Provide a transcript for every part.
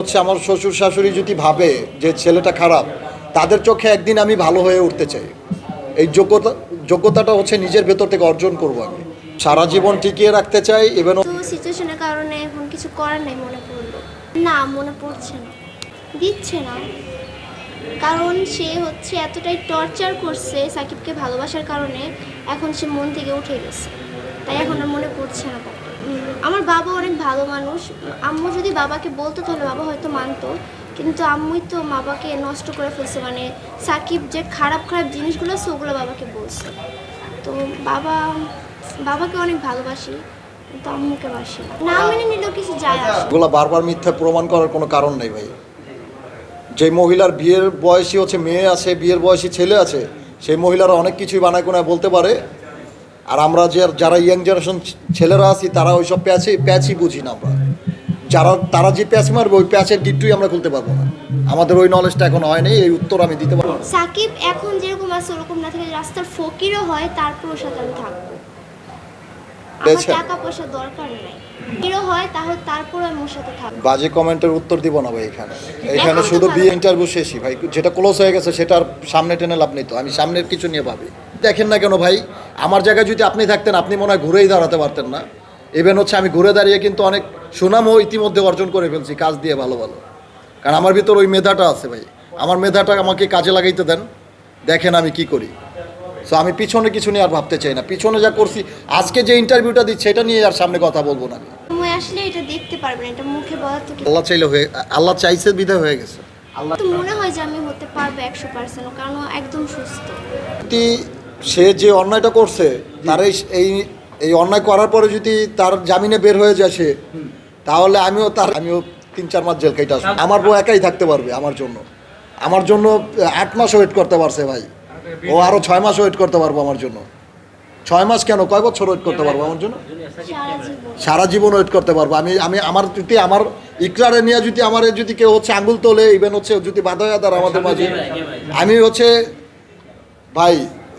হচ্ছে আমার শ্বশুর শাশুড়ি যদি ভাবে যে ছেলেটা খারাপ, তাদের চোখে একদিন আমি ভালো হয়ে উঠতে চাই। এই যোগ্যতা, যোগ্যতাটা হচ্ছে নিজের ভেতর থেকে অর্জন করব আমি। সারা জীবন টিকিয়ে রাখতে চাই ইভেন সিচুয়েশনের কারণে এখন কিছু করার নেই মনে পড়ল। না, মনে পড়ছে না। দিচ্ছে না। কারণ সে হচ্ছে এতটাই টর্চার করছে সাকিবকে ভালোবাসার কারণে, এখন সে মন থেকে উঠে গেছে। তাই এখন আর মনে পড়ছে না আমার বাবা অনেক ভালো মানুষ। আম্মু যদি বাবাকে বলতো তাহলে বাবা হয়তো মানতো। কিন্তু আম্মুই তো বাবাকে নষ্ট করে ফেলছে। মানে সাকিব যে খারাপ খারাপ জিনিসগুলো আছে, ওগুলো বাবাকে বলছে। তো বাবা, বাবাকে অনেক ভালোবাসি, কিন্তু আম্মুকে বাসি না। মেনে নিলেও কিছু যায় আসে বারবার মিথ্যা প্রমাণ করার কোনো কারণ নেই ভাই। যে মহিলার বিয়ের বয়সী হচ্ছে, মেয়ে আছে, বিয়ের বয়সী ছেলে আছে, সেই মহিলারা অনেক কিছুই বানায় কোনায় বলতে পারে। আর আমরা যে যারা ইয়াং জেনারেশন ছেলেরা আছি, তারা ওই সব প্যাচে, প্যাচই বুঝি না আমরা। যারা, তারা যে প্যাচ মারবে, ওই প্যাচের গিটটুই আমরা খুলতে পারব না। আমাদের ওই নলেজটা এখন হয়নি এই উত্তর আমি দিতে পারব সাকিব এখন যেরকম আছে, ওরকম না থেকে রাস্তার ফকিরও হয়, তারপরও সাধারণ থাকব পেয়েছেন? টাকা পয়সা দরকার নাই। ফকিরও হয় তাহলে তারপর আমি ওর সাথে থাকব। বাজে কমেন্টের উত্তর দিব না ভাই এখানে। এখানে শুধু। বিয়ে ইন্টারভিউ শেষই ভাই। যেটা ক্লোজ হয়ে গেছে সেটা আর সামনে টেনে লাভ নেই তো। আমি সামনের কিছু নিয়ে ভাবি। দেখেন না কেন ভাই আমার জায়গায় যদি আপনি থাকতেন আপনি মনে হয় ঘুরেই দাঁড়াতে পারতেন না। ইভেন হচ্ছে আমি ঘুরে দাঁড়িয়ে কিন্তু অনেক সুনামও ইতিমধ্যে অর্জন করে ফেলছি কাজ দিয়ে ভালো ভালো। কারণ আমার ভিতর ওই মেধাটা আছে ভাই। আমার মেধাটা আমাকে কাজে লাগাইতে দেন। দেখেন আমি কি করি। সো আমি পিছনে কিছু নিয়ে আর ভাবতে চাই না। পিছনে যা করছি আজকে যে ইন্টারভিউটা দিচ্ছি সেটা নিয়ে আর সামনে কথা বলব না। আসলে এটা দেখতে পারবেন এটা মুখে বলা তো আল্লাহ চাইলে হয়ে আল্লাহ চাইছে বিধায় হয়ে গেছে। তো মনে হয় যে আমি হতে পারব একশো পার্সেন্ট কারণ একদম সুস্থ। সে যে অন্যায়টা করছে তার এই এই এই অন্যায় করার পরে যদি তার জামিনে বের হয়ে যায় সে তাহলে আমিও তার আমিও তিন চার মাস জেল কেটে আসব। আমার বউ একাই থাকতে পারবে আমার জন্য। আমার জন্য আট মাস ওয়েট করতে পারছে ভাই। ও আরও ছয় মাস ওয়েট করতে পারব আমার জন্য। ছয় মাস কেন? কয় বছর ওয়েট করতে পারব আমার জন্য? সারা জীবন ওয়েট করতে পারব। আমি আমি আমার যদি আমার ইকরারে নিয়ে যদি আমার যদি কেউ হচ্ছে আঙ্গুল তোলে ইভেন হচ্ছে যদি বাধা দাঁড় আমাদের মাঝে। আমি হচ্ছে, ভাই,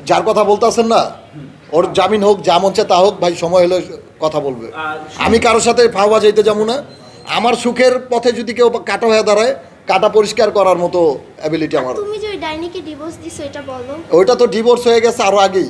যার কথা বলতেছেন না, ওর জামিন হোক, যা মন তা হোক, ভাই, সময় হলে কথা বলবে। আমি কারোর সাথে ফাওয়া যাইতে যাব না। আমার সুখের পথে যদি কেউ কাটা হয়ে দাঁড়ায় কাটা পরিষ্কার করার মতো অ্যাবিলিটি আমার। তুমি যে ওই ডাইনিকে ডিভোর্স দিছো এটা বলো। ওইটা তো ডিভোর্স হয়ে গেছে আরও আগেই।